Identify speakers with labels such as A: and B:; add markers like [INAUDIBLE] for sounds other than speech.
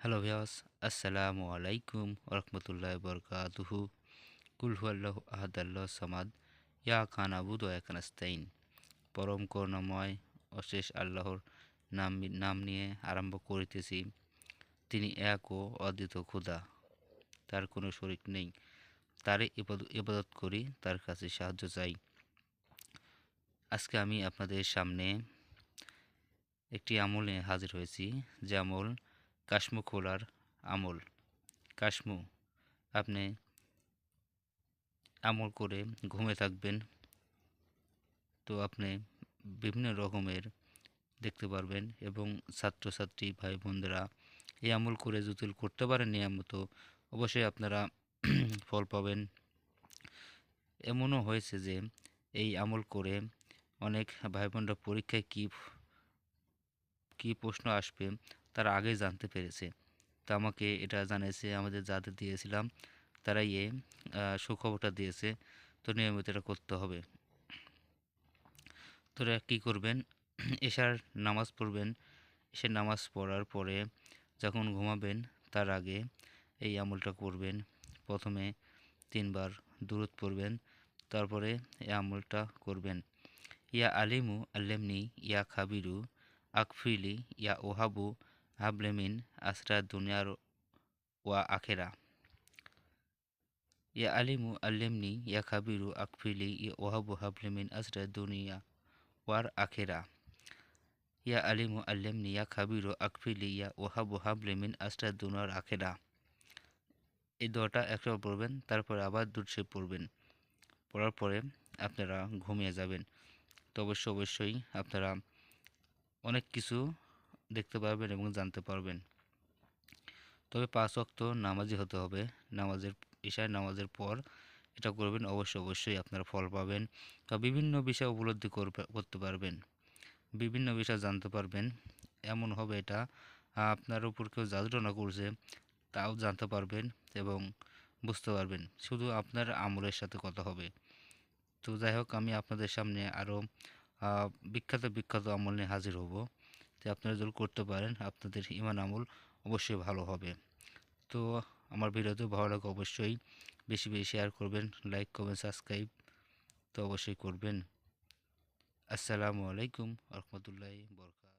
A: Hello ভিয়াস আসসালামু আলাইকুম ওরহমতুল্লাহ বরকাতুহু কুল হুয়াল্লাহ আহাদাল্লাহ সামাদ ইয়া খান আবু আবুদ নাস্তাইন পরম করুণাময় অশেষ আল্লাহর নাম নাম নিয়ে আরম্ভ করিতেছি তিনি এক ও অদ্বিত ক্ষুদা তার কোনো শরিক নেই তারে ইবাদত করি তার কাছে সাহায্য চাই আজকে আমি আপনাদের সামনে একটি আমল নিয়ে হাজির হয়েছি যে আমল কাশ্মু খোলার আমল। কাশ্মু আপনি আমল করে ঘুমে থাকবেন। তো আপনি বিভিন্ন রকমের দেখতে পারবেন এবং ছাত্রছাত্রী ভাই বোনদেরা এই আমল করে যদি করতে পারেন নিয়মিত, অবশ্যই আপনারা [CLEARS THROAT] ফল পাবেন। এমনও হয়েছে যে এই আমল করে অনেক ভাই বোনরা পরীক্ষায় কী কী প্রশ্ন আসবে তারা আগেই জানতে পেরেছে। তো আমাকে এটা জানিয়েছে আমাদের যাদের দিয়েছিলাম, তারাই এ সুখবরটা দিয়েছে। তো নিয়মিত এটা করতে হবে। তোরা কি করবেন? এশার নামাজ পড়বেন। এশার নামাজ পড়ার পরে যখন ঘুমাবেন, তার আগে এই আমলটা করবেন। প্রথমে তিনবার দূরত পড়বেন, তারপরে এই আমলটা করবেন। ইয়া আলিমু আল্লেমনি, ইয়া খাবিরু, আকফিলি, ইয়া ওহাবু হাবলেমিন আসরা দুনিয়ার ওয়া আখেরা। ইয়া আলিমু আল্লেমনি, ইয়া খাবিরু আকফিলি, ইয়া ওহাবু হাবলেমিন আসরা দুনিয়া, ওয়ার আখেরা। ইয়া আলিমু আল্লেমনি, ইয়া খাবিরু আকফিলি, ইয়া ওহাবু হাবলেমিন আসরা দুনিয়ার আখেরা। এই দোয়াটা একটা পড়বেন, তারপর আবার দুধসে পড়বেন। পড়ার পরে আপনারা ঘুমিয়ে যাবেন। তো অবশ্যই অবশ্যই আপনারা অনেক কিছু দেখতে পারবেন এবং জানতে পারবেন। তবে পাঁচ অক্ত নামাজি হতে হবে। নামাজের ঈশায় নামাজের পর এটা করবেন, অবশ্যই অবশ্যই আপনারা ফল পাবেন বা বিভিন্ন বিষয় উপলব্ধি করতে পারবেন। বিভিন্ন বিষয় জানতে পারবেন। এমন হবে এটা, আপনার উপর কেউ জাদুটনা করছে, তাও জানতে পারবেন এবং বুঝতে পারবেন। শুধু আপনার আমলের সাথে কথা হবে। তো যাই হোক, আমি আপনাদের সামনে আরও বিখ্যাত বিখ্যাত আমল নিয়ে হাজির হব। তো আপনারা যদি করতে পারেন, আপনাদের ইমান আমল অবশ্যই ভালো হবে। তো আমার ভিডিওতে ভালো লাগে অবশ্যই বেশি বেশি শেয়ার করবেন লাইক করবেন সাবস্ক্রাইব তো অবশ্যই করবেন। আসসালামু আলাইকুম রহমতুল্লাহ বরকাত